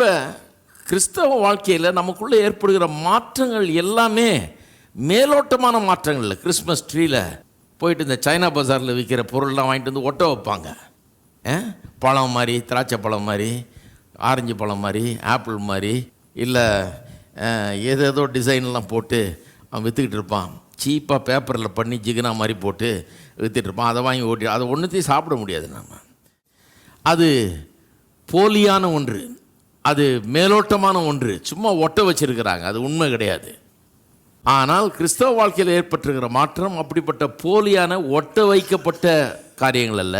அப்போ கிறிஸ்தவ வாழ்க்கையில் நமக்குள்ளே ஏற்படுகிற மாற்றங்கள் எல்லாமே மேலோட்டமான மாற்றங்கள் இல்லை. கிறிஸ்மஸ் ட்ரீல போயிட்டு இந்த சைனா பஜாரில் விற்கிற பொருள்லாம் வாங்கிட்டு வந்து ஒட்ட வைப்பாங்க. ஆ? பழம் மாதிரி திராட்சை பழம் மாதிரி ஆரஞ்சு பழம் மாதிரி ஆப்பிள் மாதிரி இல்லை ஏதேதோ டிசைன்லாம் போட்டு அவன் விற்றுக்கிட்டு இருப்பான். சீப்பாக பேப்பரில் பண்ணி ஜிகினா மாதிரி போட்டு விற்றுட்டு இருப்பான். அதை வாங்கி ஓட்டி அதை ஒன்றுத்தையும் சாப்பிட முடியாது நம்ம அது போலியான ஒன்று. அது மேலோட்டமான ஒன்று. சும்மா ஒட்ட வச்சிருக்கிறாங்க. அது உண்மை கிடையாது. ஆனால் கிறிஸ்தவ வாழ்க்கையில் ஏற்பட்டிருக்கிற மாற்றம் அப்படிப்பட்ட போலியான ஒட்ட வைக்கப்பட்ட காரியங்கள் அல்ல.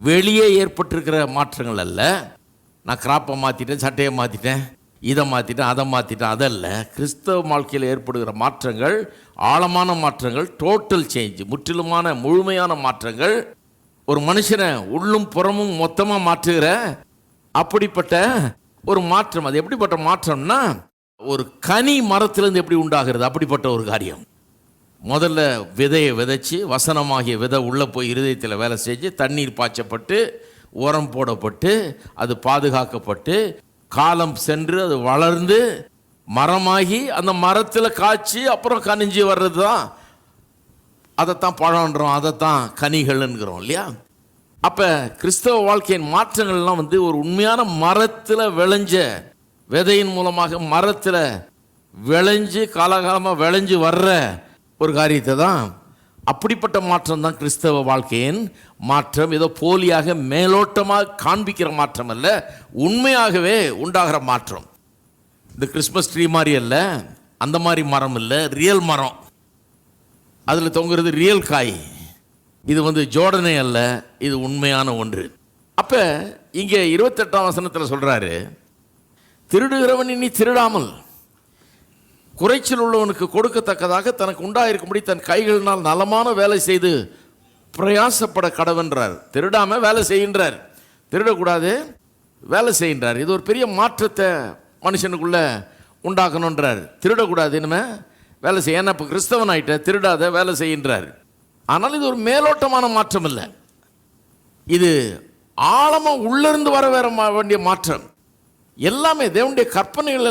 வெளியே ஏற்பட்டிருக்கிற மாற்றங்கள் அல்ல. நான் கிராப்பை மாற்றிட்டேன் சட்டையை மாற்றிட்டேன் இதை மாற்றிட்டேன் அதை மாற்றிட்டேன் அதல்ல. கிறிஸ்தவ வாழ்க்கையில் ஏற்படுகிற மாற்றங்கள் ஆழமான மாற்றங்கள் டோட்டல் சேஞ்ச் முற்றிலுமான முழுமையான மாற்றங்கள். ஒரு மனுஷனை உள்ளும் புறமும் மொத்தமாக மாற்றுகிற அப்படிப்பட்ட ஒரு மாற்றம். அது எப்படிப்பட்ட மாற்றம்னா ஒரு கனி மரத்திலேருந்து எப்படி உண்டாகிறது? அப்படிப்பட்ட ஒரு காரியம். முதல்ல விதையை விதைச்சி வசனமாகிய விதை உள்ளே போய் இருதயத்தில் வேலை செஞ்சு தண்ணீர் பாய்ச்சப்பட்டு உரம் போடப்பட்டு அது பாதுகாக்கப்பட்டு காலம் சென்று அது வளர்ந்து மரமாகி அந்த மரத்தில் காய்ச்சி அப்புறம் கனிஞ்சு வர்றது தான் அதைத்தான் பழம்ன்றோம் அதைத்தான் கனிகள்ங்கிறோம் இல்லையா? அப்போ கிறிஸ்தவ வாழ்க்கையின் மாற்றங்கள்லாம் வந்து ஒரு உண்மையான மரத்தில் விளைஞ்ச விதையின் மூலமாக மரத்தில் விளைஞ்சு காலகாலமாக விளைஞ்சு வர்ற ஒரு காரியத்தை தான் அப்படிப்பட்ட மாற்றம் தான் கிறிஸ்தவ வாழ்க்கையின் மாற்றம். ஏதோ போலியாக மேலோட்டமாக காண்பிக்கிற மாற்றம் அல்ல உண்மையாகவே உண்டாகிற மாற்றம். இந்த கிறிஸ்மஸ் ட்ரீ மாதிரி அல்ல அந்த மாதிரி மரம் இல்லை ரியல் மரம். அதில் தொங்குறது ரியல் காய். இது வந்து ஜோடனை அல்ல இது உண்மையான ஒன்று. அப்போ இங்கே இருபத்தெட்டாம் வசனத்தில் சொல்கிறாரு திருடுகிறவன் இனி திருடாமல் குறைச்சல் உள்ளவனுக்கு கொடுக்கத்தக்கதாக தனக்கு உண்டாயிருக்கும்படி தன் கைகளினால் நலமான வேலை செய்து பிரயாசப்பட கடவென்றார். திருடாமல் வேலை செய்கின்றார். திருடக்கூடாது வேலை செய்கின்றார். இது ஒரு பெரிய மாற்றத்தை மனுஷனுக்குள்ளே உண்டாக்கணுன்றார் திருடக்கூடாது இனிமேல் வேலை செய்ய. ஏன்னா இப்போ கிறிஸ்தவன் ஆயிட்ட திருடாத வேலை செய்கின்றார். ஆனால் இது ஒரு மேலோட்டமான மாற்றம் இல்லை இது ஆழமாக உள்ளிருந்து வர வேற வேண்டிய மாற்றம். எல்லாமே தேவனுடைய கற்பனைகள்